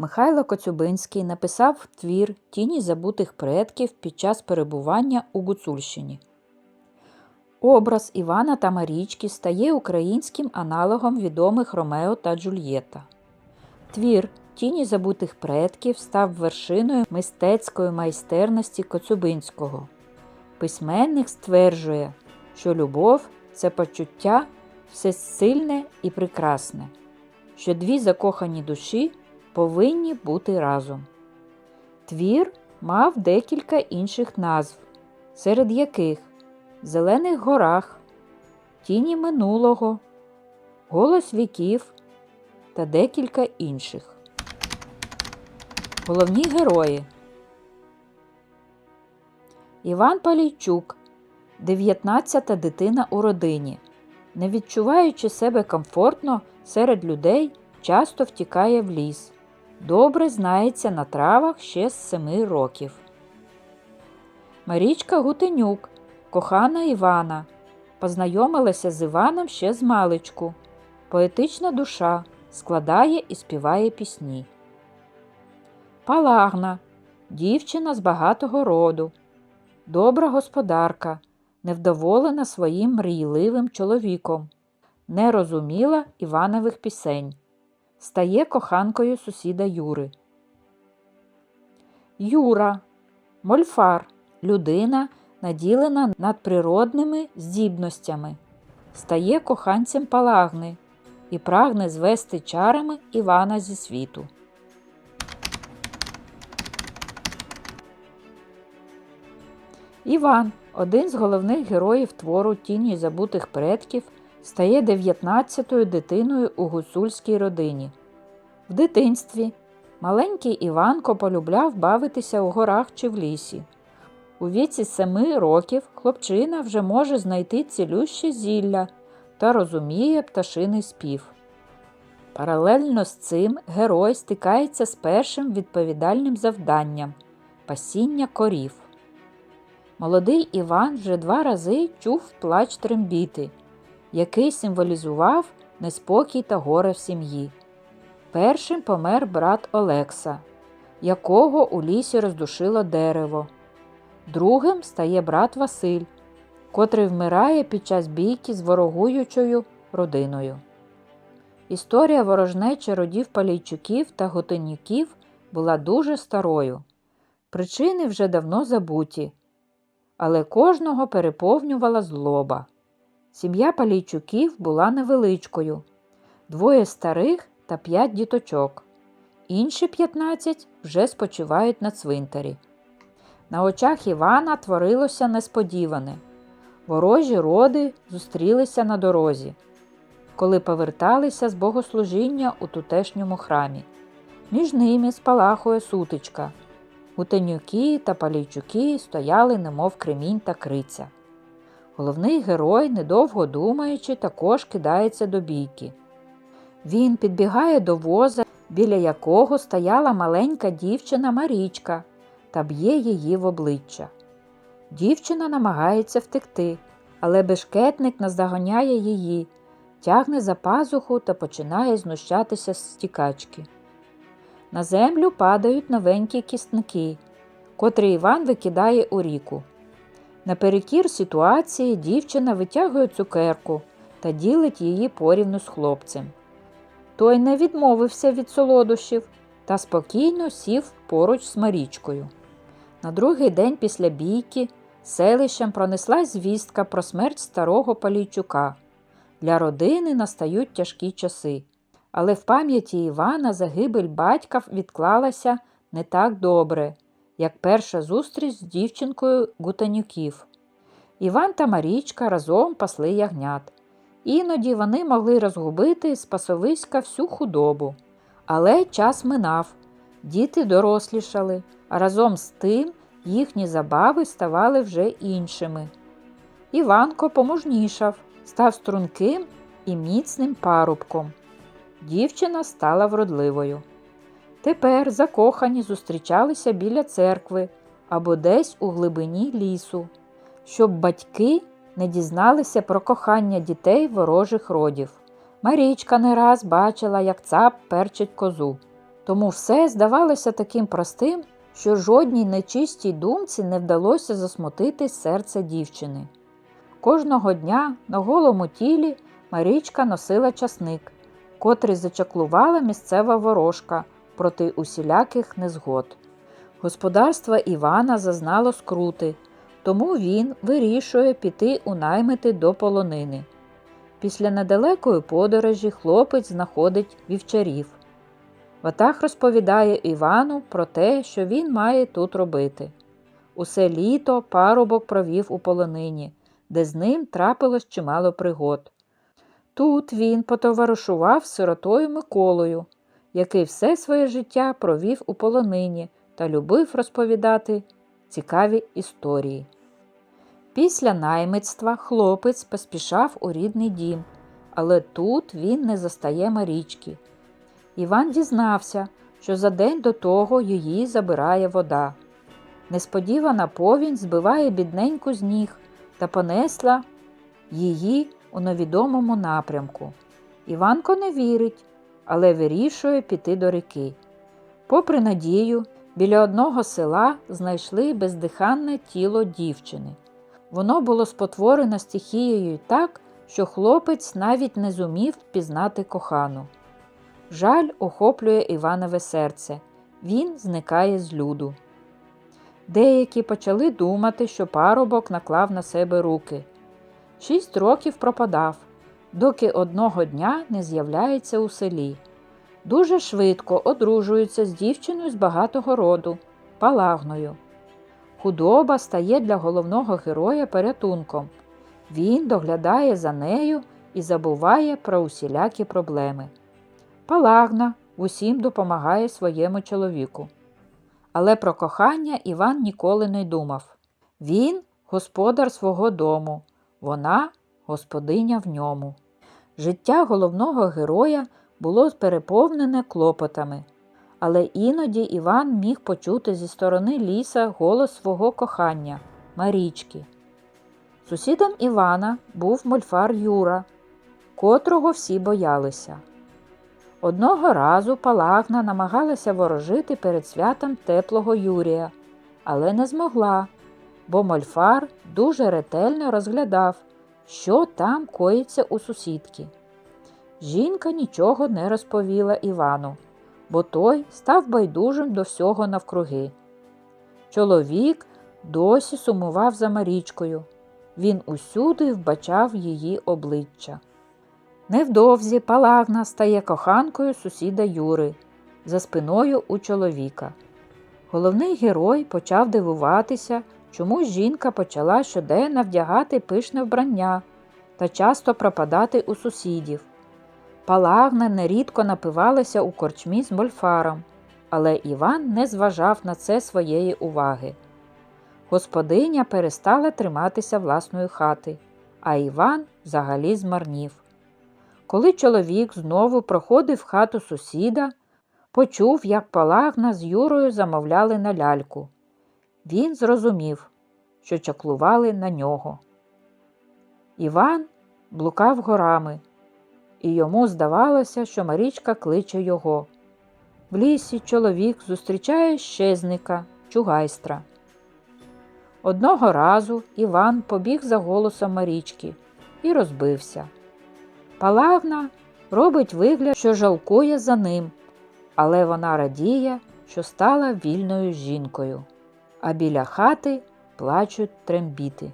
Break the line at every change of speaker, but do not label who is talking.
Михайло Коцюбинський написав твір Тіні забутих предків під час перебування у Гуцульщині. Образ Івана та Марічки стає українським аналогом відомих Ромео та Джульєта. Твір Тіні забутих предків став вершиною мистецької майстерності Коцюбинського. Письменник стверджує, що любов це почуття всесильне і прекрасне, що дві закохані душі повинні бути разом. Твір мав декілька інших назв, серед яких Зелених горах, Тіні минулого, Голос віків та декілька інших. Головні герої Іван Палійчук, 19-та дитина у родині. Не відчуваючи себе комфортно серед людей, часто втікає в ліс. Добре знається на травах ще з семи років. Марічка Гутенюк, кохана Івана, познайомилася з Іваном ще з маличку. Поетична душа складає і співає пісні. Палагна дівчина з багатого роду, добра господарка, невдоволена своїм мрійливим чоловіком, не розуміла Іванових пісень, стає коханкою сусіда Юри. Юра Мольфар людина, наділена надприродними здібностями, стає коханцем Палагни і прагне звести чарами Івана зі світу. Іван, один з головних героїв твору Тіні забутих предків, стає 19-ю дитиною у гуцульській родині. В дитинстві маленький Іванко полюбляв бавитися у горах чи в лісі. У віці семи років хлопчина вже може знайти цілюще зілля та розуміє пташиний спів. Паралельно з цим герой стикається з першим відповідальним завданням пасіння корів. Молодий Іван вже два рази чув плач трембіти, який символізував неспокій та горе в сім'ї. Першим помер брат Олекса, якого у лісі роздушило дерево. Другим стає брат Василь, котрий вмирає під час бійки з ворогуючою родиною. Історія ворожнечі родів Палійчуків та Готенюків була дуже старою. Причини вже давно забуті, але кожного переповнювала злоба. Сім'я Палійчуків була невеличкою, двоє старих та п'ять діточок. Інші 15 вже спочивають на цвинтарі. На очах Івана творилося несподіване. Ворожі роди зустрілися на дорозі, коли поверталися з богослужіння у тутешньому храмі. Між ними спалахує сутичка. Гутенюки та палійчуки стояли, немов кремінь та криця. Головний герой, недовго думаючи, також кидається до бійки. Він підбігає до воза, біля якого стояла маленька дівчина Марічка та б'є її в обличчя. Дівчина намагається втекти, але бешкетник наздоганяє її, тягне за пазуху та починає знущатися з стікачки. На землю падають новенькі кістники, котрі Іван викидає у ріку. Наперекір ситуації дівчина витягує цукерку та ділить її порівну з хлопцем. Той не відмовився від солодощів та спокійно сів поруч з Марічкою. На другий день після бійки селищем пронеслась звістка про смерть старого Палійчука. Для родини настають тяжкі часи, але в пам'яті Івана загибель батька відклалася не так добре, як перша зустріч з дівчинкою Гутанюків. Іван та Марічка разом пасли ягнят. Іноді вони могли розгубити з пасовиська всю худобу. Але час минав, діти дорослішали, а разом з тим їхні забави ставали вже іншими. Іванко помужнішав, став струнким і міцним парубком. Дівчина стала вродливою. Тепер закохані зустрічалися біля церкви або десь у глибині лісу, щоб батьки не дізналися про кохання дітей ворожих родів. Марічка не раз бачила, як цап перчить козу. Тому все здавалося таким простим, що жодній нечистій думці не вдалося засмутити серце дівчини. Кожного дня на голому тілі Марічка носила часник, котрий зачаклувала місцева ворожка проти усіляких незгод. Господарство Івана зазнало скрути, тому він вирішує піти у наймити до полонини. Після недалекої подорожі хлопець знаходить вівчарів. Ватах розповідає Івану про те, що він має тут робити. Усе літо парубок провів у полонині, де з ним трапилось чимало пригод. Тут він потоваришував сиротою Миколою, який все своє життя провів у полонині та любив розповідати цікаві історії. Після наймитства хлопець поспішав у рідний дім, але тут він не застає Марічки. Іван дізнався, що за день до того її забирає вода. Несподівана повінь збиває бідненьку з ніг та понесла її у невідомому напрямку. Іванко не вірить, але вирішує піти до ріки. Попри надію, біля одного села знайшли бездиханне тіло дівчини. Воно було спотворене стихією так, що хлопець навіть не зумів впізнати кохану. Жаль охоплює Іванове серце, він зникає з люду. Деякі почали думати, що парубок наклав на себе руки. Шість років пропадав, доки одного дня не з'являється у селі. Дуже швидко одружується з дівчиною з багатого роду, палагною. Худоба стає для головного героя порятунком. Він доглядає за нею і забуває про усілякі проблеми. Палагна усім допомагає своєму чоловіку. Але про кохання Іван ніколи не думав. Він господар свого дому, вона господиня в ньому. Життя головного героя було переповнене клопотами, але іноді Іван міг почути зі сторони ліса голос свого кохання Марічки. Сусідом Івана був мольфар Юра, котрого всі боялися. Одного разу Палагна намагалася ворожити перед святом теплого Юрія, але не змогла, бо мольфар дуже ретельно розглядав, що там коїться у сусідки. Жінка нічого не розповіла Івану, бо той став байдужим до всього навкруги. Чоловік досі сумував за Марічкою. Він усюди вбачав її обличчя. Невдовзі Палагна стає коханкою сусіда Юри за спиною у чоловіка. Головний герой почав дивуватися, чому жінка почала щоденно вдягати пишне вбрання та часто пропадати у сусідів. Палагна нерідко напивалася у корчмі з мольфаром, але Іван не зважав на це своєї уваги. Господиня перестала триматися власної хати, а Іван взагалі змарнів. Коли чоловік знову проходив хату сусіда, почув, як Палагна з Юрою замовляли на ляльку. Він зрозумів, що чаклували на нього. Іван блукав горами, і йому здавалося, що Марічка кличе його. В лісі чоловік зустрічає щезника, чугайстра. Одного разу Іван побіг за голосом Марічки і розбився. Палагна робить вигляд, що жалкує за ним, але вона радіє, що стала вільною жінкою, а біля хати плачуть трембіти.